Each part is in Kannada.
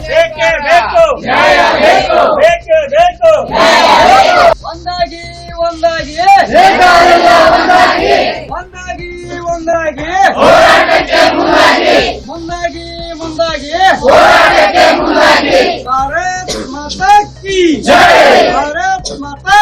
ಬೇಕೇ. ಬೇಕು. ಬೇಕೇ ಬೇಕು. ಒಂದಾಗಿ ಒಂದಾಗಿ. ಒಂದಾಗಿ. ಒಂದಾಗಿ ಮುಂದಾಗಿ. ಮುಂದಾಗಿ ಭಾರತ್ ಮಾತಾ ಕಿ. ಭಾರತ್ ಮಾತಾ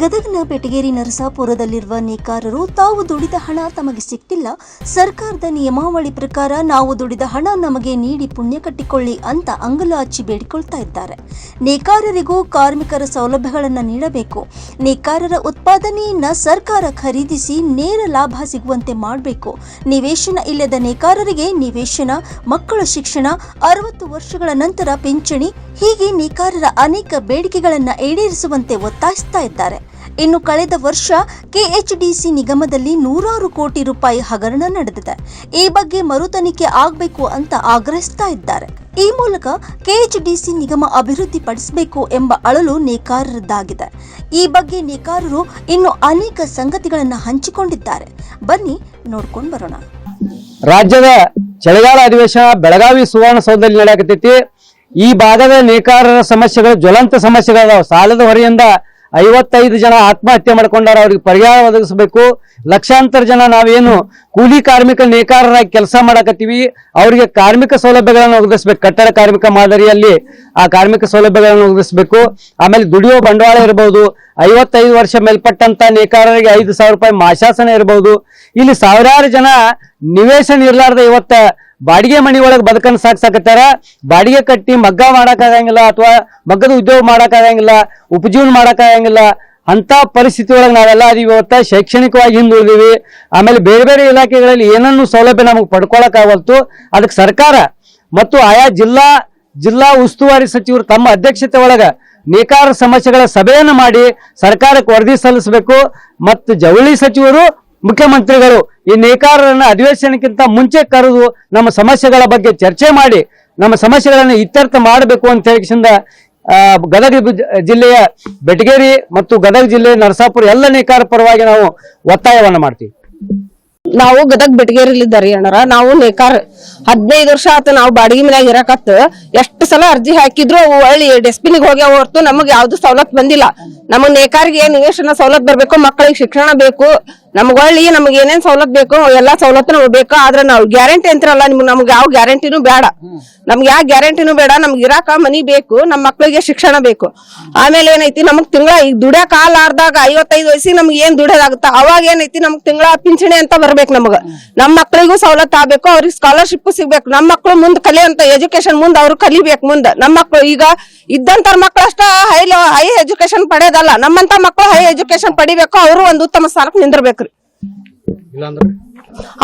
ಗದಗ್ನ ಬೆಟಗೇರಿ ನರಸಾಪುರದಲ್ಲಿರುವ ನೇಕಾರರು ತಾವು ದುಡಿದ ಹಣ ತಮಗೆ ಸಿಕ್ತಿಲ್ಲ. ಸರ್ಕಾರದ ನಿಯಮಾವಳಿ ಪ್ರಕಾರ ನಾವು ದುಡಿದ ಹಣ ನಮಗೆ ನೀಡಿ ಪುಣ್ಯ ಕಟ್ಟಿಕೊಳ್ಳಿ ಅಂತ ಅಂಗಲ ಹಚ್ಚಿ ಬೇಡಿಕೊಳ್ತಾ ಇದ್ದಾರೆ. ನೇಕಾರರಿಗೂ ಕಾರ್ಮಿಕರ ಸೌಲಭ್ಯಗಳನ್ನು ನೀಡಬೇಕು. ನೇಕಾರರ ಉತ್ಪಾದನೆಯನ್ನ ಸರ್ಕಾರ ಖರೀದಿಸಿ ನೇರ ಲಾಭ ಸಿಗುವಂತೆ ಮಾಡಬೇಕು. ನಿವೇಶನ ಇಲ್ಲದ ನೇಕಾರರಿಗೆ ನಿವೇಶನ, ಮಕ್ಕಳ ಶಿಕ್ಷಣ, ಅರವತ್ತು ವರ್ಷಗಳ ನಂತರ ಪಿಂಚಣಿ, ಹೀಗೆ ನೇಕಾರರ ಅನೇಕ ಬೇಡಿಕೆಗಳನ್ನು ಈಡೇರಿಸುವಂತೆ ಒತ್ತಾಯಿಸ್ತಾ ಇದ್ದಾರೆ. ಇನ್ನು ಕಳೆದ ವರ್ಷ ಕೆಎಚ್ಡಿಸಿ ನಿಗಮದಲ್ಲಿ ನೂರಾರು ಕೋಟಿ ರೂಪಾಯಿ ಹಗರಣ ನಡೆದಿದೆ. ಈ ಬಗ್ಗೆ ಮರು ತನಿಖೆ ಆಗಬೇಕು ಅಂತ ಆಗ್ರಹಿಸ್ತಾ ಇದ್ದಾರೆ. ಈ ಮೂಲಕ ಕೆಎಚ್ಡಿಸಿ ನಿಗಮ ಅಭಿವೃದ್ಧಿ ಪಡಿಸಬೇಕು ಎಂಬ ಅಳಲು ನೇಕಾರರದ್ದಾಗಿದೆ. ಈ ಬಗ್ಗೆ ನೇಕಾರರು ಇನ್ನು ಅನೇಕ ಸಂಗತಿಗಳನ್ನು ಹಂಚಿಕೊಂಡಿದ್ದಾರೆ. ಬನ್ನಿ ನೋಡ್ಕೊಂಡು ಬರೋಣ. ರಾಜ್ಯದ ಚಳಿಗಾಲ ಅಧಿವೇಶನ, ಬೆಳಗಾವಿ ಸುವರ್ಣಸೌಧದಲ್ಲಿ ನಡೆಯಕತ್ತೈತಿ. ಈ ಭಾಗದ ನೇಕಾರರ ಸಮಸ್ಯೆಗಳು, ಜ್ವಲಂತ ಸಮಸ್ಯೆಗಳು ಸಾಲದ ಹೊರೆಯಿಂದ ಐವತ್ತೈದು ಜನ ಆತ್ಮಹತ್ಯೆ ಮಾಡ್ಕೊಂಡಾರ, ಅವ್ರಿಗೆ ಪರಿಹಾರ ಒದಗಿಸಬೇಕು. ಲಕ್ಷಾಂತರ ಜನ ನಾವೇನು ಕೂಲಿ ಕಾರ್ಮಿಕ ನೇಕಾರರಾಗಿ ಕೆಲಸ ಮಾಡಕತ್ತೀವಿ. ಅವರಿಗೆ ಕಾರ್ಮಿಕ ಸೌಲಭ್ಯಗಳನ್ನು ಒದಗಿಸ್ಬೇಕು. ಕಟ್ಟಡ ಕಾರ್ಮಿಕ ಮಾದರಿಯಲ್ಲಿ ಆ ಕಾರ್ಮಿಕ ಸೌಲಭ್ಯಗಳನ್ನು ಒದಗಿಸ್ಬೇಕು. ಆಮೇಲೆ ದುಡಿಯೋ ಬಂಡವಾಳ ಇರಬಹುದು ಐವತ್ತೈದು ವರ್ಷ ಮೇಲ್ಪಟ್ಟಂತ ನೇಕಾರರಿಗೆ ಐದು ಸಾವಿರ ರೂಪಾಯಿ ಮಾಶಾಸನ ಇರಬಹುದು ಇಲ್ಲಿ ಸಾವಿರಾರು ಜನ ನಿವೇಶನ ಇರಲಾರ್ದ ಇವತ್ತ ಬಾಡಿಗೆ ಮನಿ ಒಳಗೆ ಬದುಕನ್ನು ಸಾಕ್ಸಾಕತ್ತಾರ ಬಾಡಿಗೆ ಕಟ್ಟಿ ಮಗ್ಗ ಮಾಡಕ್ಕಾಗಂಗಿಲ್ಲ ಅಥವಾ ಮಗ್ಗದ ಉದ್ಯೋಗ ಮಾಡಕ್ಕಾಗಂಗಿಲ್ಲ, ಉಪಜೀವನ ಮಾಡಕ್ಕಾಗಂಗಿಲ್ಲ ಅಂತ ಪರಿಸ್ಥಿತಿ ಒಳಗೆ ನಾವೆಲ್ಲ ಅದೀವಿ ಇವತ್ತ. ಶೈಕ್ಷಣಿಕವಾಗಿ ಹಿಂದುಳಿದೀವಿ. ಆಮೇಲೆ ಬೇರೆ ಬೇರೆ ಇಲಾಖೆಗಳಲ್ಲಿ ಏನನ್ನು ಸೌಲಭ್ಯ ನಮಗೆ ಪಡ್ಕೊಳಕ್ಕಾಗಲ್ತು ಅದಕ್ಕೆ ಸರ್ಕಾರ ಮತ್ತು ಆಯಾ ಜಿಲ್ಲಾ ಜಿಲ್ಲಾ ಉಸ್ತುವಾರಿ ಸಚಿವರು ತಮ್ಮ ಅಧ್ಯಕ್ಷತೆ ಒಳಗ ನೇಕಾರ ಸಮಸ್ಯೆಗಳ ಸಭೆಯನ್ನು ಮಾಡಿ ಸರ್ಕಾರಕ್ಕೆ ವರದಿ ಸಲ್ಲಿಸಬೇಕು. ಮತ್ತು ಜವಳಿ ಸಚಿವರು ಮುಖ್ಯಮಂತ್ರಿಗಳು ಈ ನೇಕಾರರನ್ನ ಅಧಿವೇಶನಕ್ಕಿಂತ ಮುಂಚೆ ಕರೆದು ನಮ್ಮ ಸಮಸ್ಯೆಗಳ ಬಗ್ಗೆ ಚರ್ಚೆ ಮಾಡಿ ನಮ್ಮ ಸಮಸ್ಯೆಗಳನ್ನು ಇತ್ಯರ್ಥ ಮಾಡಬೇಕು ಅಂತ ಹೇಳಿದ ಗದಗ ಜಿಲ್ಲೆಯ ಬೆಟಗೇರಿ ಮತ್ತು ಗದಗ ಜಿಲ್ಲೆ ನರಸಾಪುರ ಎಲ್ಲ ನೇಕಾರ ಪರವಾಗಿ ನಾವು ಒತ್ತಾಯವನ್ನ ಮಾಡ್ತೀವಿ. ನಾವು ಗದಗ ಬೆಟಗೇರಿಲಿದ್ದಾರಿ ಅಣ್ಣರ. ನಾವು ನೇಕಾರ ಹದಿನೈದು ವರ್ಷ ಆತ ನಾವು ಬಾಡಿಗೆ ಮನ್ಯಾಗ ಇರಕತ್ತು. ಎಷ್ಟು ಸಲ ಅರ್ಜಿ ಹಾಕಿದ್ರು ಅವು ಒಳ್ಳಿ ಹೋಗಿ ಹೋಗ್ಯಾವ ಹೊರ್ತು ನಮಗ್ ಯಾವ್ದು ಸವಲತ್ ಬಂದಿಲ್ಲ. ನಮಗ್ ನೇಕಾರಿಗೆ ನಿವೇಶನ ಸವಲತ್ ಬರ್ಬೇಕು ಮಕ್ಕಳಿಗೆ ಶಿಕ್ಷಣ ಬೇಕು. ನಮಗ್ ಹೊಳ್ಳಿ ನಮ್ಗ ಏನೇನ್ ಸವಲತ್ ಬೇಕು ಎಲ್ಲಾ ಸವಲತ್ತು ನಮ್ಗೆ ಬೇಕು? ಆದ್ರೆ ನಾವು ಗ್ಯಾರಂಟಿ ಅಂತಿರಲ್ಲ, ನಿಮ್ಗೆ ನಮ್ಗೆ ಯಾವ ಗ್ಯಾರಂಟಿನೂ ಬೇಡ. ನಮ್ಗೆ ಯಾವ ಗ್ಯಾರಂಟಿನೂ ಬೇಡ, ನಮ್ಗೆ ಇರಾಕ ಮನಿ ಬೇಕು ನಮ್ಮ ಮಕ್ಳಿಗೆ ಶಿಕ್ಷಣ ಬೇಕು. ಆಮೇಲೆ ಏನೈತಿ, ನಮಗ್ ತಿಂಗಳ ಈಗ ದುಡ್ಯಾಕ ಆಲಾರ್ದಾಗ ಐವತ್ತೈದು ವಯಸ್ಸಿಗೆ ನಮ್ಗೆ ಏನ್ ದುಡಿಯೋದಾಗುತ್ತ? ಅವಾಗ ಏನೈತಿ, ನಮ್ಗೆ ತಿಂಗಳ ಪಿಂಚಣಿ ಅಂತ ಬರ್ಬೇಕು ನಮಗ. ನಮ್ಮ ಮಕ್ಳಿಗೂ ಸವಲತ್ತು ಆಗ್ಬೇಕು, ಅವ್ರಿಗೆ ಸ್ಕಾಲರ್ಶಿಪ್ ಸಿಗ್ಬೇಕು. ನಮ್ಮ ಮಕ್ಳು ಮುಂದ್ ಕಲಿಯಂತ ಎಜುಕೇಶನ್ ಮುಂದ್ ಅವ್ರು ಕಲಿಬೇಕು ಮುಂದ. ನಮ್ಮ ಮಕ್ಳು ಈಗ ಇದ್ದಂತರ ಮಕ್ಕಳಷ್ಟ ಹೈ ಹೈ ಎಜುಕೇಶನ್ ಪಡೆಯೋದಲ್ಲ. ನಮ್ಮಂತ ಮಕ್ಕಳು ಹೈ ಎಜುಕೇಶನ್ ಪಡಿಬೇಕು ಅವರು ಒಂದು ಉತ್ತಮ ಸ್ಥಾನಕ್ಕೆ ನಿಂದಿರ್ಬೇಕ್ರಿ.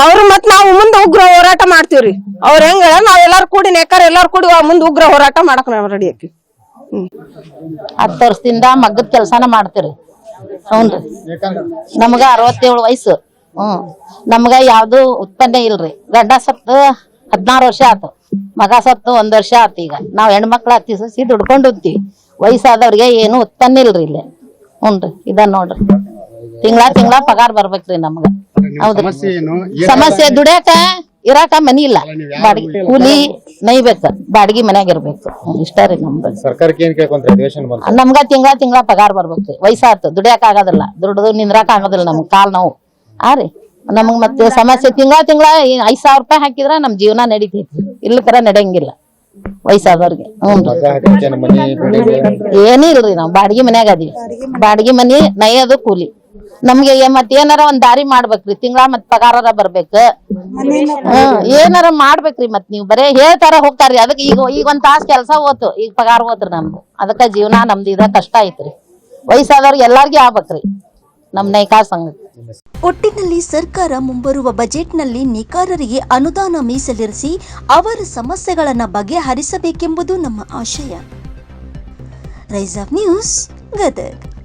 ಅವ್ರು ಮತ್ ನಾವು ಮುಂದೆ ಉಗ್ರ ಹೋರಾಟ ಮಾಡ್ತೀವ್ರಿ. ಅವ್ರ ಹೆಂಗ ಹೇಳ ನಾವ್ ಎಲ್ಲಾರು ಕೂಡಿ ನೇಕಾರ ಎಲ್ಲಾರು ಕೂಡಿ ಮುಂದೆ ಉಗ್ರ ಹೋರಾಟ ಮಾಡಕ್ ನಾವ್ ರೆಡಿ ಆಕಿ ಹತ್ತು ವರ್ಷದಿಂದ ಮಗ್ಗದ ಕೆಲಸನ ಮಾಡ್ತೀರಿ. ಹ್ಞೂನ್ರಿ ನಮ್ಗ ಅರವತ್ತೇಳು ವಯಸ್ಸು. ಹ್ಮ್. ನಮ್ಗ ಯಾವ್ದು ಉತ್ಪನ್ನ ಇಲ್ರಿ. ಗಡ್ಡ ಸತ್ತು ಹದಿನಾರು ವರ್ಷ ಆತು. ಮಗ ಸತ್ತು ಒಂದ್ ವರ್ಷ ಆತು ಈಗ. ನಾವ್ ಹೆಣ್ಮಕ್ಳ ಹತ್ತಿ ಸಸಿ ದುಡ್ಕೊಂಡು ಹೋಗ್ತೀವಿ ವಯಸ್ಸಾದವ್ರಿಗೆ ಏನು ಉತ್ತನ್ನ ಇಲ್ರಿ ಇಲ್ಲಿ. ಹುನ್ರಿ ಇದ ನೋಡ್ರಿ. ತಿಂಗಳ ತಿಂಗಳ ಪಗಾರ ಬರ್ಬೇಕ್ರಿ ನಮ್ಗ. ಹೌದ್ರಿ. ಸಮಸ್ಯೆ ದುಡಿಯಾಕ ಇರಾಕ ಮನಿ ಇಲ್ಲ. ಬಾಡಿಗೆ ಕೂಲಿ ನೈಬೇಕ. ಬಾಡಿಗೆ ಮನ್ಯಾಗ ಇರ್ಬೇಕು. ಇಷ್ಟ ರೀ ನಮ್ದು. ಸರ್ಕಾರಕ್ಕೆ ಏನ್ ಕೇಳ್ಕೊಂತಾರೆ? ಅಧಿವೇಶನ ಬಂತು. ನಮ್ಗ ತಿಂಗಳ ತಿಂಗಳ ಪಗಾರ ಬರ್ಬೇಕ್ರಿ. ವಯಸ್ಸಾತು ದುಡಿಯಾಕ ಆಗೋದಿಲ್ಲ. ದುಡ್ದು ನಿಂದ್ರಾಕ ಆಗೋದಿಲ್ಲ ನಮ್ಗ್ ಕಾಲ್ ನೋವು. ಆ ರೀ. ನಮಗ್ ಮತ್ತೆ ಸಮಸ್ಯೆ ತಿಂಗಳ ತಿಂಗಳ ಐದ್ ಸಾವಿರ ರೂಪಾಯಿ ಹಾಕಿದ್ರ ನಮ್ ಜೀವನ ನಡಿತೈತಿ. ಇಲ್ಲ ತರ ನಡೆಯಂಗಿಲ್ಲ ವಯಸ್ಸಾದವ್ರಿಗೆ. ಏನೂ ಇಲ್ರಿ ನಾವ್ ಬಾಡಿಗೆ ಮನ್ಯಾಗ ಅದೀವಿ. ಬಾಡಿಗೆ ಮನಿ. ನಯ್ಯೋದು ಕೂಲಿ. ನಮ್ಗೆ ಮತ್ ಏನಾರ ಒಂದ್ ದಾರಿ ಮಾಡ್ಬೇಕ್ರಿ ತಿಂಗಳ ಮತ್ ಪಗಾರ ಬರ್ಬೇಕ. ಹ್ಮ್ ಏನಾರ ಮಾಡ್ಬೇಕ್ರಿ ಮತ್ ನೀವ್ ಬರೇ ಹೇಳ್ತಾರ ಹೋಗ್ತಾರ್ರಿ. ಅದಕ್ಕೆ ಈಗ ಈಗ ಒಂದ್ ತಾಸ್ ಕೆಲ್ಸ ಹೋತು ಈಗ ಪಗಾರ ಹೋತ್ರಿ ನಮ್ದು. ಅದಕ್ಕ ಜೀವನ ನಮ್ದು ಇದ ಕಷ್ಟ ಐತ್ರಿ. ವಯಸ್ಸಾದವ್ರಿಗೆ ಎಲ್ಲಾರ್ಗಿ ಆಗ್ಬೇಕ್ರಿ. ನಮ್ ನೈಕಾ ಸಂಘಕ್ಕೆ. ಒಟ್ಟಿನಲ್ಲಿ ಸರ್ಕಾರ ಮುಂಬರುವ ಬಜೆಟ್ನಲ್ಲಿ ನಿಕಾರರಿಗೆ ಅನುದಾನ ಮೀಸಲಿರಿಸಿ ಅವರ ಸಮಸ್ಯೆಗಳನ್ನು ಬಗೆಹರಿಸಬೇಕೆಂಬುದು ನಮ್ಮ ಆಶಯ. Rise of news Gadag.